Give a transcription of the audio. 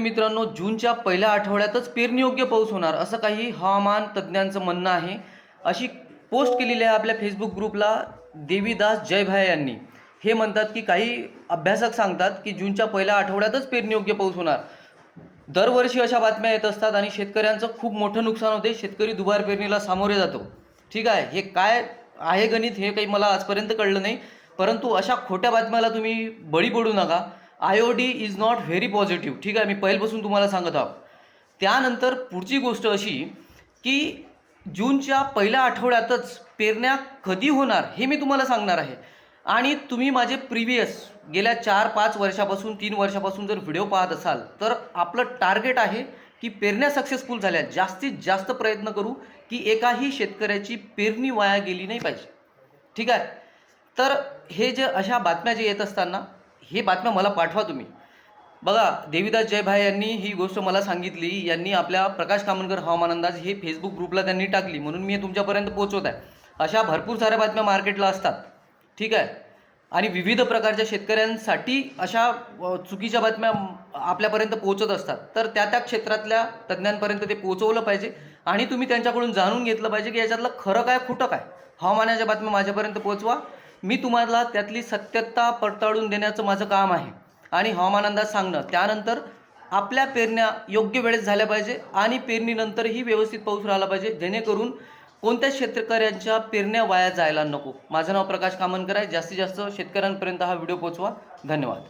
मित्रांनो जूनच्या पहिल्या आठवड्यातच पेरणीयोग्य पाऊस होणार असं काही हवामान तज्ज्ञांचं म्हणणं आहे. अशी पोस्ट केलेली आहे आपल्या फेसबुक ग्रुपला देवीदास जयभाय यांनी. हे म्हणतात की काही अभ्यासक सांगतात की जूनच्या पहिल्या आठवड्यातच पेरणीयोग्य पाऊस होणार. दरवर्षी अशा बातम्या येत असतात आणि शेतकऱ्यांचं खूप मोठं नुकसान होते. शेतकरी दुबार पेरणीला सामोरे जातो. ठीक आहे हे काय आहे गणित हे काही मला आजपर्यंत कळलं नाही. परंतु अशा खोट्या बातम्याला तुम्ही बळी पडू नका. I O D is not very positive ठीक आहे मी पहिल्यापासून तुम्हाला सांगत आहोत त्यानंतर पुढची गोष्ट अशी की जूनच्या पहिल्या आठवड्यातच पेरण्या कधी होणार हे मी तुम्हाला सांगणार आहे. आणि तुम्ही माझे प्रिव्हियस गेल्या चार पाच वर्षापासून तीन वर्षापासून जर व्हिडिओ पाहत असाल तर आपलं टार्गेट आहे की पेरण्या सक्सेसफुल झाल्या. जास्तीत जास्त प्रयत्न करू की एकाही शेतकऱ्याची पेरणी वाया गेली नाही पाहिजे. ठीक आहे? तर हे जे अशा बातम्या जे येत असताना हे बातम्या मला पाठवा तुम्ही. बघा देवीदास जयभाई यांनी ही गोष्ट मला सांगितली. यांनी आपल्या प्रकाश कामनकर हवामान अंदाज हे फेसबुक ग्रुपला त्यांनी टाकली. म्हणून मी तुमच्यापर्यंत पोहोचवत आहे. अशा भरपूर साऱ्या बातम्या मार्केटला असतात. ठीक आहे? आणि विविध प्रकारच्या शेतकऱ्यांसाठी अशा चुकीच्या बातम्या आपल्यापर्यंत पोहोचत असतात. तर त्या त्या क्षेत्रातल्या तज्ज्ञांपर्यंत ते पोहोचवलं पाहिजे. आणि तुम्ही त्यांच्याकडून जाणून घेतलं पाहिजे की याच्यातलं खरं काय खोटं काय. हवामानाच्या बातम्या माझ्यापर्यंत पोहोचवा. मी तुम्हाला त्यातली सत्यता पडताळून देण्याचं माझं काम आहे. आणि हवामान अंदाज सांगणं त्यानंतर आपल्या पेरण्या योग्य वेळेत झाल्या पाहिजे आणि पेरणीनंतरही व्यवस्थित पाऊस राहिला पाहिजे जेणेकरून कोणत्या शेतकऱ्यांच्या पेरण्या वाया जायला नको. माझं नाव प्रकाश कामनकर आहे. जास्तीत जास्त शेतकऱ्यांपर्यंत हा व्हिडिओ पोचवा धन्यवाद.